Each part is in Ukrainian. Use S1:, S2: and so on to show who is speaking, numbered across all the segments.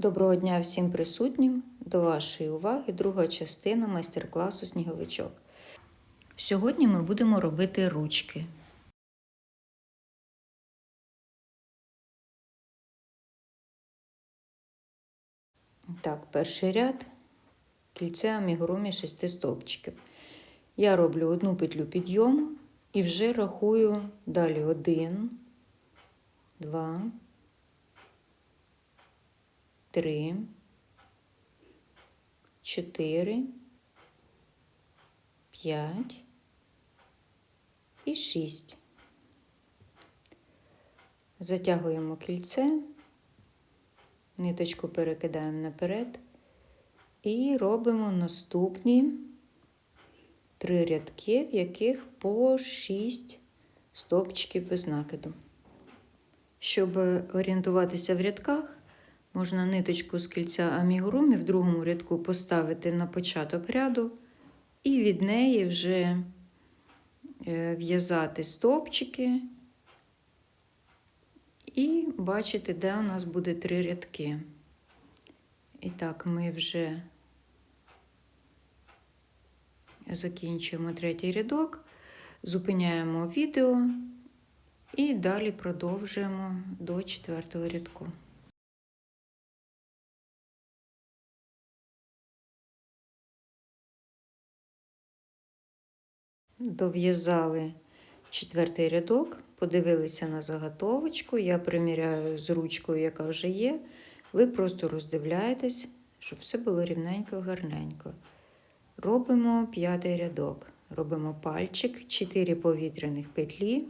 S1: Доброго дня всім присутнім. До вашої уваги друга частина майстер-класу Сніговичок. Сьогодні ми будемо робити ручки. Так, перший ряд кільце амігурумі шести стовпчиків. Я роблю одну петлю підйому і вже рахую далі один, два, три, чотири, п'ять і шість. Затягуємо кільце, ниточку перекидаємо наперед і робимо наступні три рядки, в яких по 6 стовпчиків без накиду. Щоб орієнтуватися в рядках, можна ниточку з кільця амігурумі в другому рядку поставити на початок ряду і від неї вже в'язати стовпчики і бачити, де у нас буде три рядки. І так, ми вже закінчуємо третій рядок, зупиняємо відео і далі продовжуємо до четвертого рядку. Дов'язали четвертий рядок, подивилися на заготовочку, я приміряю з ручкою, яка вже є. Ви просто роздивляєтесь, щоб все було рівненько, гарненько. Робимо п'ятий рядок. Робимо пальчик, 4 повітряних петлі,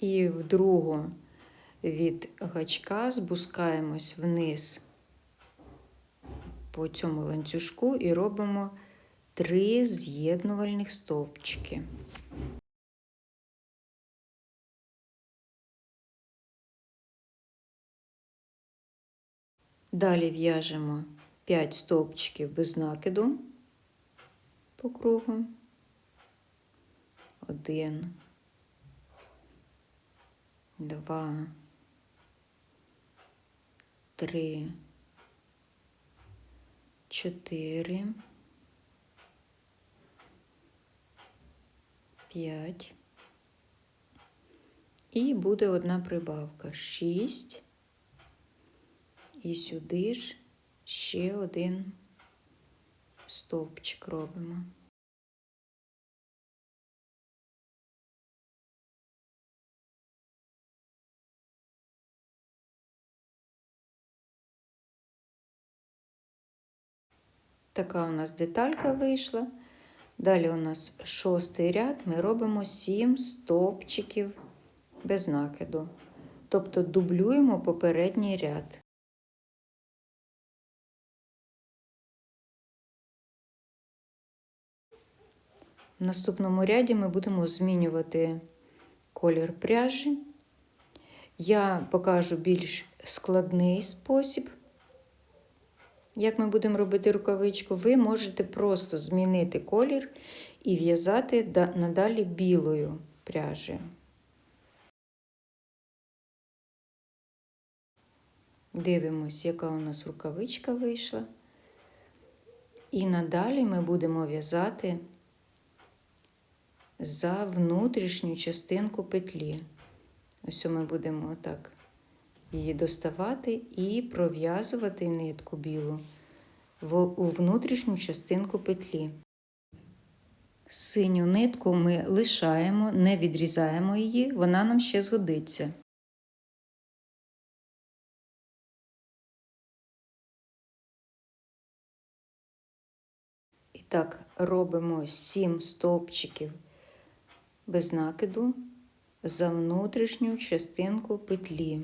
S1: і в другу від гачка спускаємось вниз по цьому ланцюжку і робимо 3 з'єднувальних стовпчики. Далі в'яжемо 5 стовпчиків без накиду по кругу. Один, два, три, чотири, п'ять. І буде одна прибавка. Шість. І сюди ж ще один стовпчик робимо. Така у нас деталька вийшла. Далі у нас шостий ряд, ми робимо 7 стовпчиків без накиду. Тобто дублюємо попередній ряд. В наступному ряді ми будемо змінювати колір пряжі. Я покажу більш складний спосіб, як ми будемо робити рукавичку. Ви можете просто змінити колір і в'язати надалі білою пряжею. Дивимось, яка у нас рукавичка вийшла. І надалі ми будемо в'язати за внутрішню частинку петлі. Ось ми будемо отак її доставати і пров'язувати нитку білу у внутрішню частинку петлі. Синю нитку ми лишаємо, не відрізаємо її, вона нам ще згодиться. І так, робимо 7 стовпчиків без накиду за внутрішню частинку петлі.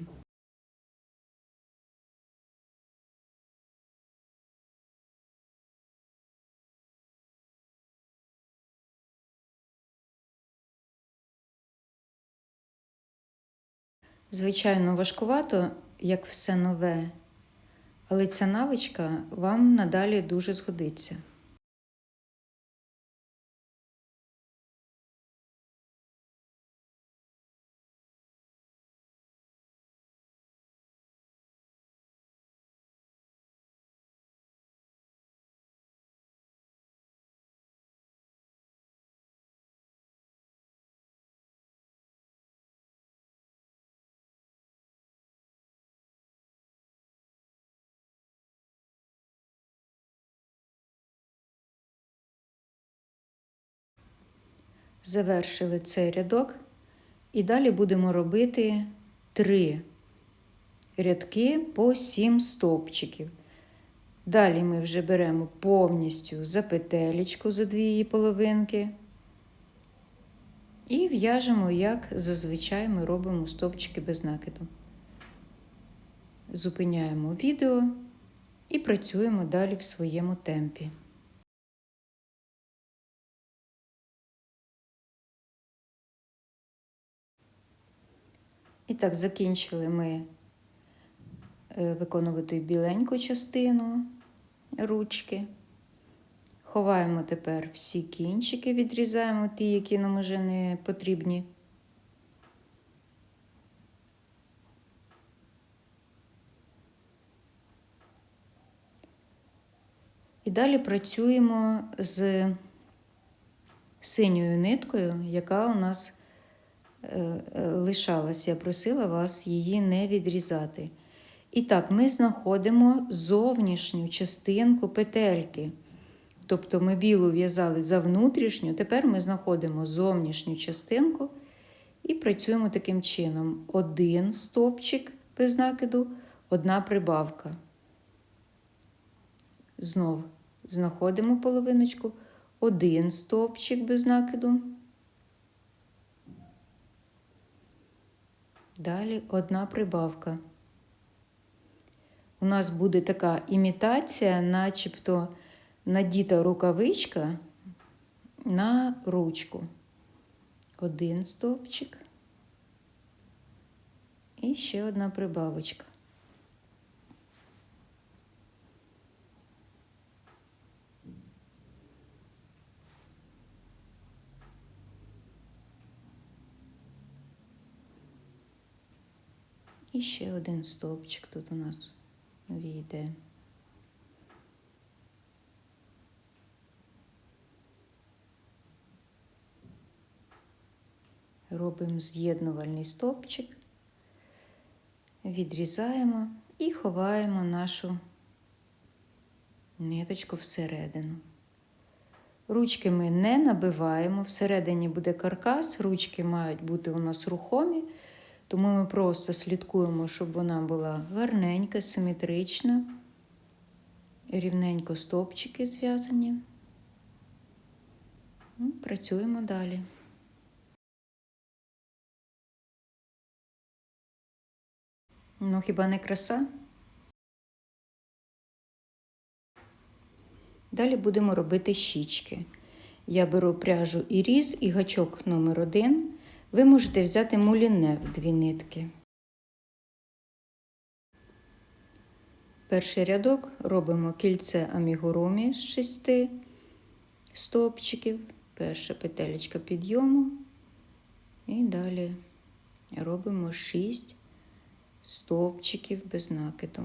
S1: Звичайно, важкувато, як все нове, але ця навичка вам надалі дуже згодиться. Завершили цей рядок. І далі будемо робити три рядки по сім стовпчиків. Далі ми вже беремо повністю за петелечку за дві її половинки. І в'яжемо, як зазвичай ми робимо стовпчики без накиду. Зупиняємо відео і працюємо далі в своєму темпі. І так, закінчили ми е, виконувати біленьку частину ручки. Ховаємо тепер всі кінчики, відрізаємо ті, які нам вже не потрібні. І далі працюємо з синьою ниткою, яка у нас лишалась. Я просила вас її не відрізати. І так, ми знаходимо зовнішню частинку петельки. Тобто ми білу в'язали за внутрішню, тепер ми знаходимо зовнішню частинку і працюємо таким чином: один стовпчик без накиду, одна прибавка. Знов знаходимо половиночку, один стовпчик без накиду. Далі одна прибавка. У нас буде така імітація, начебто надіта рукавичка на ручку. Один стовпчик і ще одна прибавочка. І ще один стовпчик тут у нас війде. Робимо з'єднувальний стовпчик, відрізаємо і ховаємо нашу ниточку всередину. Ручки ми не набиваємо, всередині буде каркас, ручки мають бути у нас рухомі, тому ми просто слідкуємо, щоб вона була гарненька, симетрична, рівненько стовпчики зв'язані. Ну, Працюємо далі. Ну, хіба не краса? Далі будемо робити щічки. Я беру пряжу і різ, і гачок номер один. Ви можете взяти муліне в дві нитки. Перший рядок робимо кільце амігурумі з шести стовпчиків, перша петелечка підйому. І далі робимо 6 стовпчиків без накиду.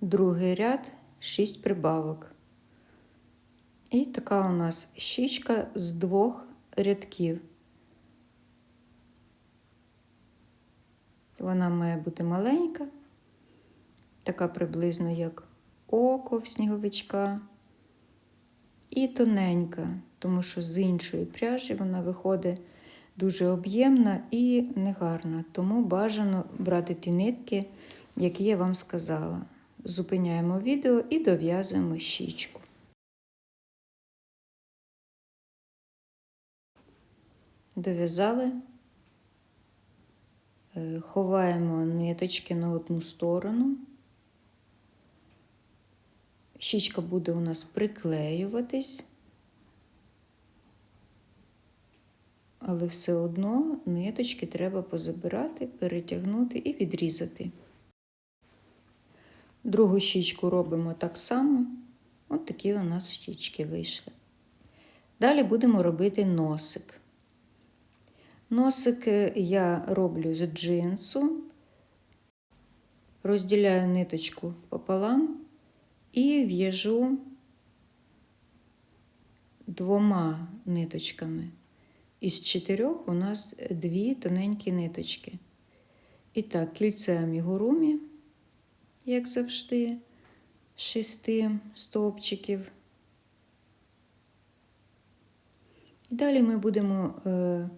S1: Другий ряд 6 прибавок. І така у нас щічка з двох рядків. Вона має бути маленька, така приблизно як око в сніговичка, і тоненька, тому що з іншої пряжі вона виходить дуже об'ємна і негарна. Тому бажано брати ті нитки, які я вам сказала. Зупиняємо відео і дов'язуємо щічку. Дов'язали, Е, ховаємо ниточки на одну сторону. Щічка буде у нас приклеюватись, але все одно ниточки треба позабирати, перетягнути і відрізати. Другу щічку робимо так само. От такі у нас щічки вийшли. Далі будемо робити носик. Носик е, я роблю з джинсу, розділяю ниточку пополам і в'яжу двома ниточками. Із чотирьох у нас дві тоненькі ниточки. І так, кільце амігурумі, як завжди, шести стовпчиків. Далі ми будемо е,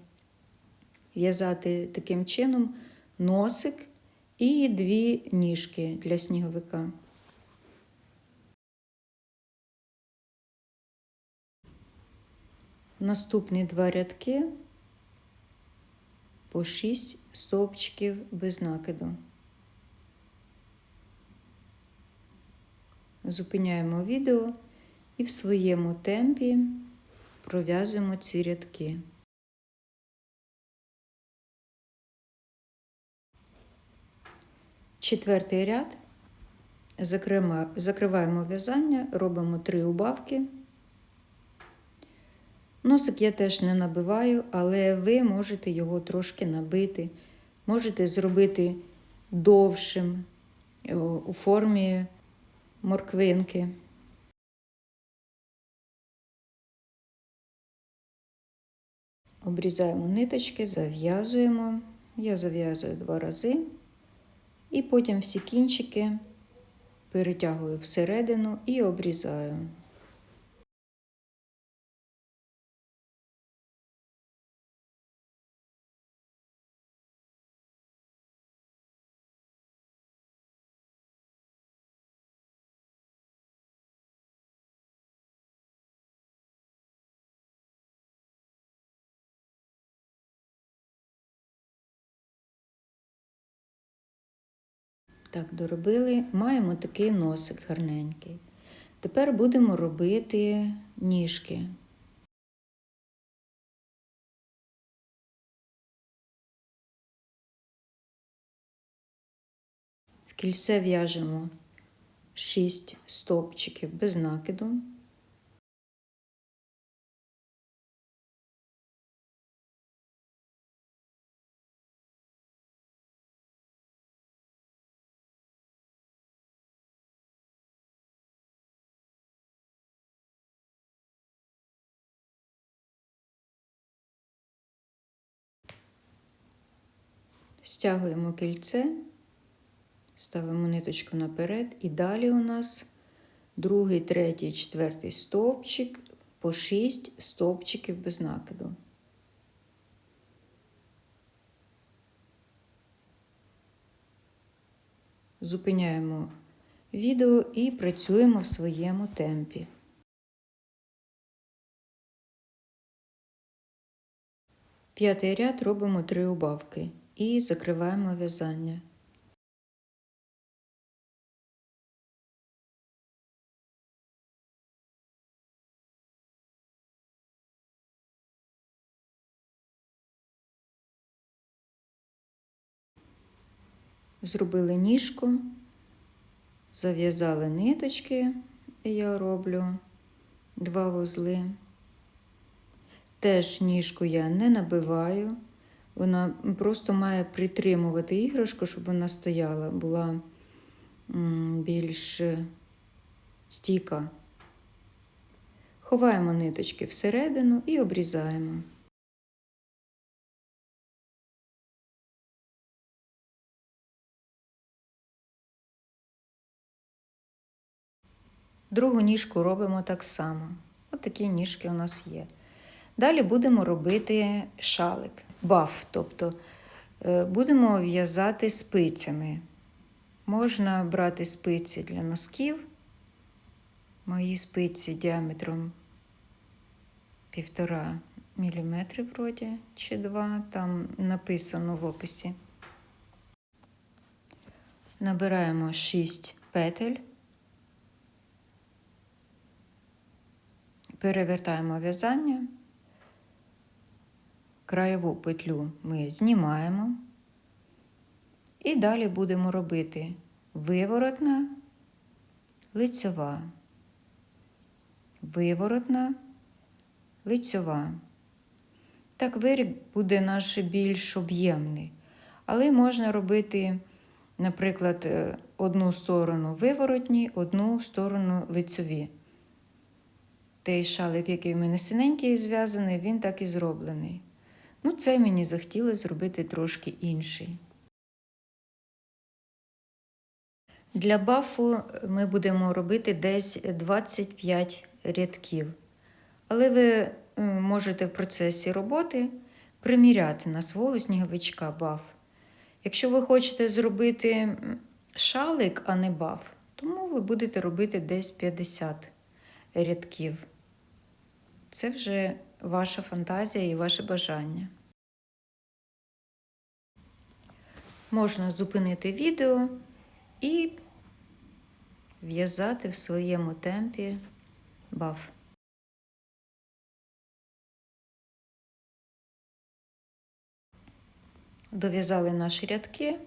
S1: в'язати таким чином носик і дві ніжки для сніговика. Наступні два рядки по 6 стовпчиків без накиду. Зупиняємо відео і в своєму темпі пров'язуємо ці рядки. Четвертий ряд закриваємо в'язання, робимо три убавки. Носик я теж не набиваю, але ви можете його трошки набити, можете зробити довшим у формі морквинки. Обрізаємо ниточки, зав'язуємо. Я зав'язую два рази, і потім всі кінчики перетягую всередину і обрізаю. Так, доробили. Маємо такий носик гарненький. Тепер будемо робити ніжки. В кільце в'яжемо 6 стовпчиків без накиду. Стягуємо кільце, ставимо ниточку наперед, і далі у нас другий, третій, четвертий стовпчик по 6 стовпчиків без накиду. Зупиняємо відео і працюємо в своєму темпі. П'ятий ряд робимо три убавки і закриваємо в'язання. Зробили ніжку, зав'язали ниточки, я роблю два вузли. Теж ніжку я не набиваю. Вона просто має притримувати іграшку, щоб вона стояла, була більш стійка. Ховаємо ниточки всередину і обрізаємо. Другу ніжку робимо так само. Ось такі ніжки у нас є. Далі будемо робити шалик, баф, тобто е, будемо в'язати спицями. Можна брати спиці для носків. Мої спиці діаметром півтора міліметри вроді, чи два, там написано в описі. Набираємо 6 петель. Перевертаємо в'язання краєву петлю ми знімаємо. І далі будемо робити виворотна, лицьова, виворотна, лицьова. Так виріб буде наш більш об'ємний. Але можна робити, наприклад, е, одну сторону виворотні, одну сторону лицьові. Той шалик, який в мене синенький зв'язаний, він так і зроблений. Ну, це мені захотілося зробити трошки інший. Для бафу ми будемо робити десь 25 рядків. Але ви можете в процесі роботи приміряти на свого сніговичка баф. Якщо ви хочете зробити шалик, а не баф, тому ви будете робити десь 50 рядків. Це вже ваша фантазія і ваше бажання. Можна зупинити відео і в'язати в своєму темпі баф. Дов'язали наші рядки.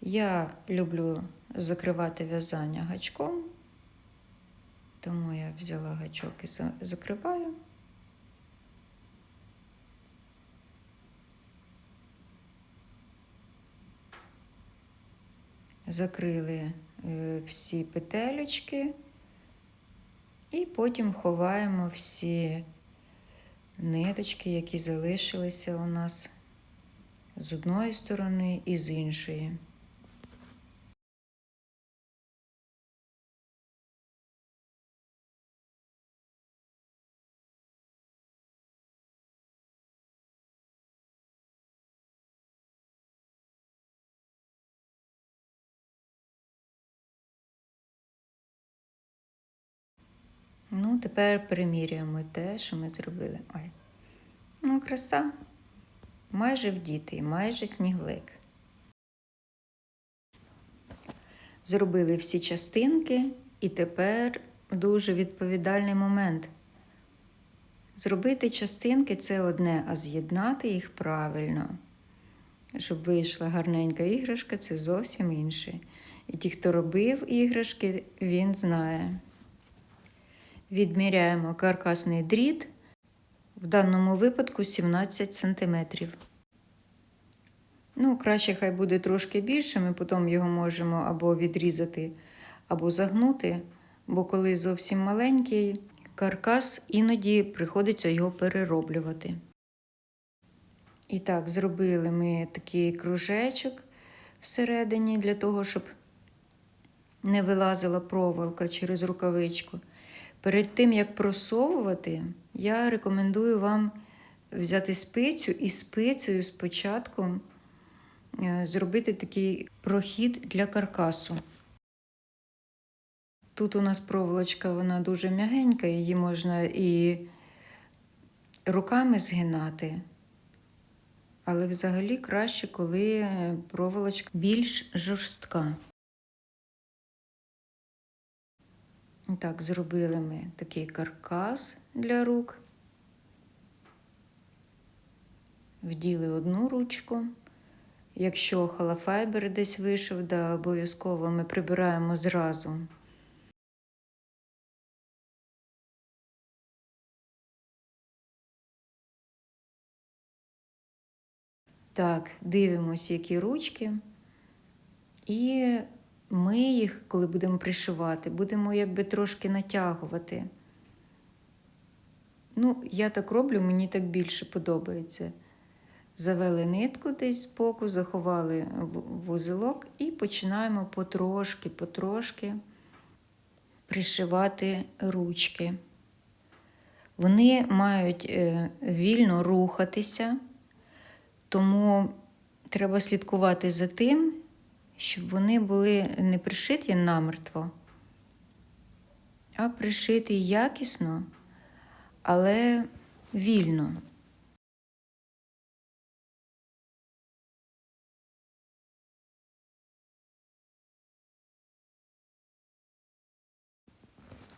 S1: Я люблю закривати в'язання гачком, тому я взяла гачок і закриваю. Закрили е, всі петелечки і потім ховаємо всі ниточки, які залишилися у нас з одної сторони і з іншої. Ну, тепер примірюємо те, що ми зробили. Ой. Ну, краса. Майже вдітий, майже сніговик. Зробили всі частинки, і тепер дуже відповідальний момент. Зробити частинки це одне, а з'єднати їх правильно. Щоб вийшла гарненька іграшка, це зовсім інше. І ті, хто робив іграшки, він знає. Відміряємо каркасний дріт, в даному випадку 17 см. Ну, краще хай буде трошки більше, ми потім його можемо або відрізати, або загнути, бо коли зовсім маленький каркас, іноді приходиться його перероблювати. І так, зробили ми такий кружечок всередині для того, щоб не вилазила проволока через рукавичку. Перед тим, як просовувати, я рекомендую вам взяти спицю і спицею спочатку е, зробити такий прохід для каркасу. Тут у нас проволочка вона дуже м'ягенька, її можна і руками згинати. Але взагалі краще, коли проволочка більш жорстка. Так, зробили ми такий каркас для рук. Вділи одну ручку. Якщо холофайбер десь вийшов, да, обов'язково ми прибираємо зразу. Так, дивимося, які ручки. І ми їх, коли будемо пришивати, будемо якби трошки натягувати. Ну, я так роблю, мені так більше подобається. Завели нитку десь збоку, заховали вузелок і починаємо потрошки, потрошки пришивати ручки. Вони мають е, вільно рухатися, тому треба слідкувати за тим, щоб вони були не пришиті намертво, а пришиті якісно, але вільно.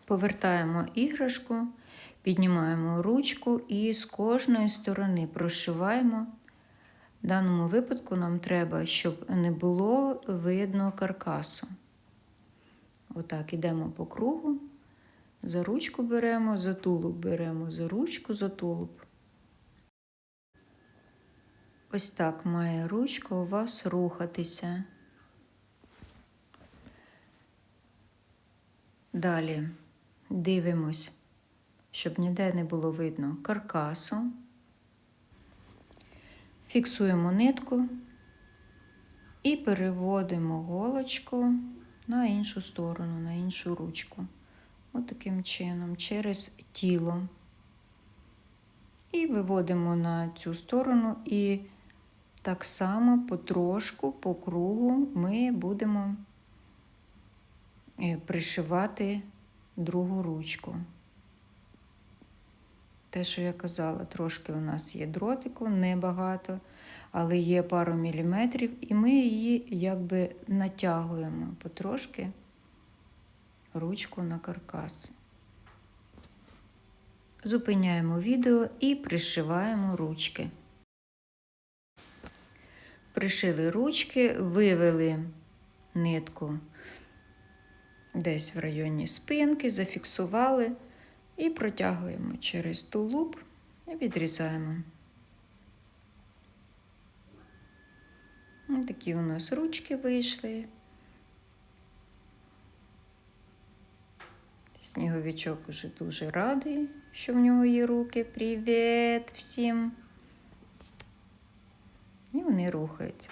S1: Повертаємо іграшку, піднімаємо ручку і з кожної сторони прошиваємо. В даному випадку нам треба, щоб не було видно каркасу. Отак, ідемо по кругу, За ручку беремо, за тулуб беремо, за ручку, за тулуб. Ось так має ручка у вас рухатися. Далі дивимось, щоб ніде не було видно каркасу. Фіксуємо нитку і переводимо голочку на іншу сторону, на іншу ручку. От таким чином, через тіло. І виводимо на цю сторону, і так само потрошку, по кругу ми будемо е, пришивати другу ручку. Те, що я казала, трошки у нас є дротику, небагато, але є пару міліметрів, і ми її якби натягуємо потрошки ручку на каркас. Зупиняємо відео і пришиваємо ручки. Пришили ручки, вивели нитку десь в районі спинки, зафіксували і протягуємо через тулуб і відрізаємо. Ось такі у нас ручки вийшли. Сніговичок уже дуже радий, що в нього є руки. Привіт всім! І вони рухаються.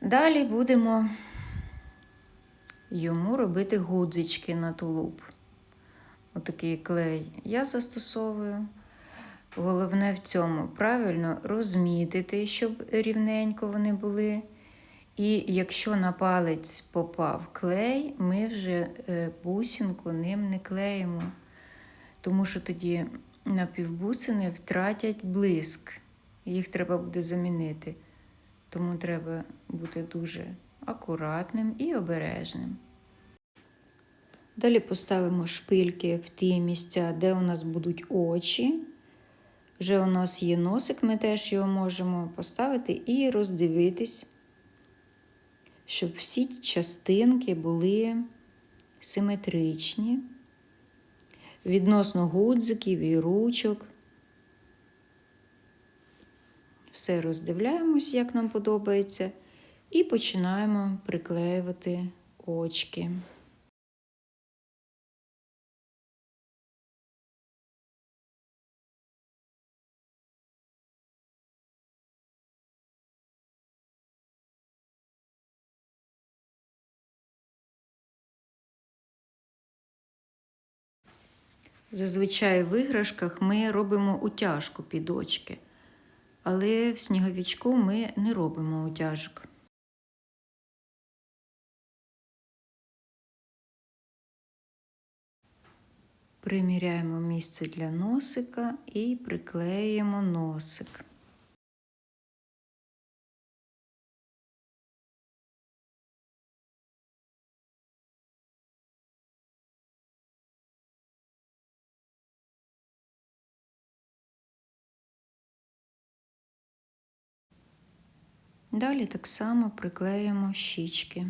S1: Далі будемо йому робити гудзички на тулуб. Отакий клей я застосовую. Головне в цьому правильно розмітити, щоб рівненько вони були. І якщо на палець попав клей, ми вже е, бусинку ним не клеїмо, тому що тоді напівбусини втратять блиск, їх треба буде замінити. Тому треба бути дуже акуратним і обережним. Далі поставимо шпильки в ті місця, де у нас будуть очі. Вже у нас є носик, ми теж його можемо поставити і роздивитись, щоб всі частинки були симетричні, відносно гудзиків і ручок. Все роздивляємось, як нам подобається, і починаємо приклеювати очки. Зазвичай в іграшках ми робимо утяжку під очки, але в сніговічку ми не робимо утяжок. Приміряємо місце для носика і приклеюємо носик. Далі так само приклеїмо щічки.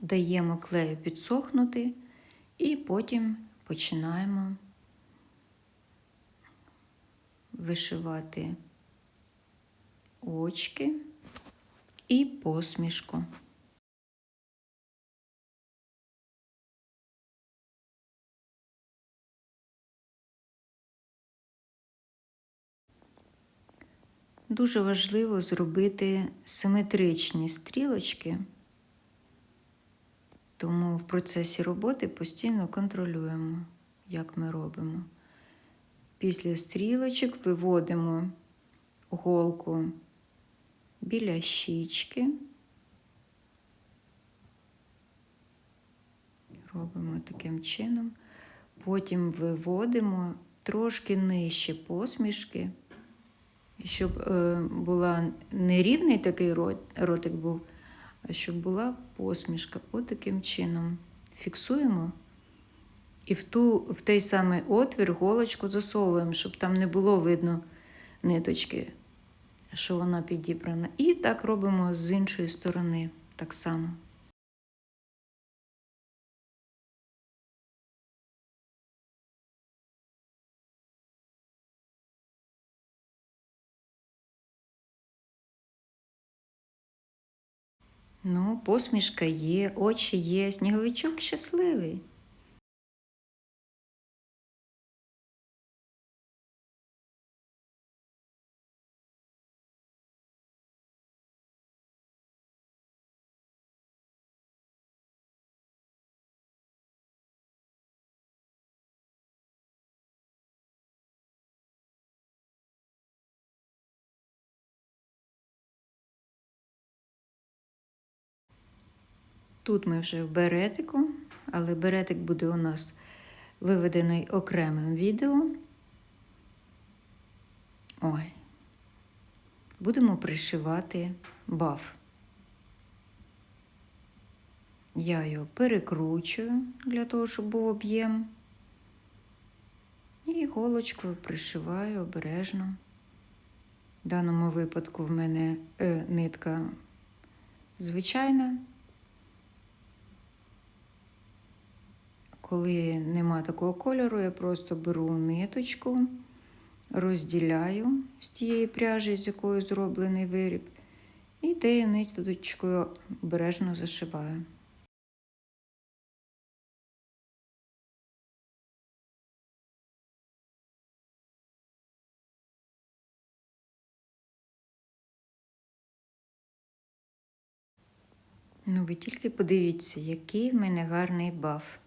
S1: Даємо клею підсохнути і потім починаємо вишивати очки і посмішку. Дуже важливо зробити симетричні стрілочки, тому в процесі роботи постійно контролюємо, як ми робимо. Після стрілочок виводимо голку біля щічки. Робимо таким чином. Потім виводимо трошки нижче посмішки, щоб е, була не рівний такий рот, ротик був, а щоб була посмішка. От таким чином. Фіксуємо. І в, ту, в той самий отвір голочку засовуємо, щоб там не було видно ниточки, що вона підібрана. І так робимо з іншої сторони так само. Ну, посмішка є, очі є, сніговичок щасливий. Тут ми вже в беретику, але беретик буде у нас виведений окремим відео. Ой. Будемо пришивати баф. Я його перекручую для того, щоб був об'єм. І голочкою пришиваю обережно. В даному випадку в мене е, нитка звичайна. Коли нема такого кольору, я просто беру ниточку, розділяю з тієї пряжі, з якою зроблений виріб, і тією ниточкою обережно зашиваю. Ну, ви тільки подивіться, який в мене гарний баф.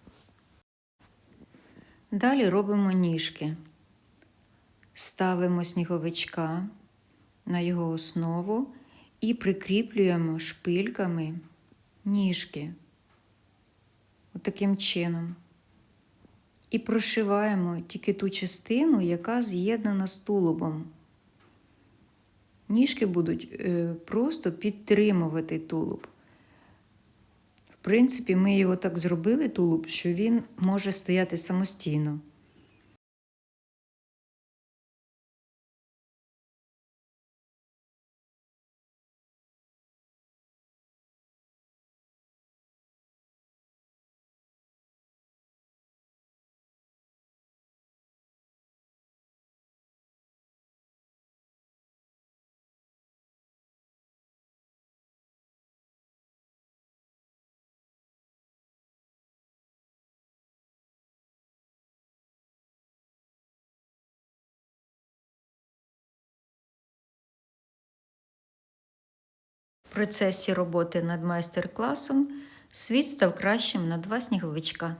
S1: Далі робимо ніжки. Ставимо сніговичка на його основу і прикріплюємо шпильками ніжки. Отаким чином. І прошиваємо тільки ту частину, яка з'єднана з тулубом. Ніжки будуть е, просто підтримувати тулуб. Принципі, ми його так зробили тулуб, що він може стояти самостійно. Процесі роботи над майстер-класом світ став кращим на два сніговичка.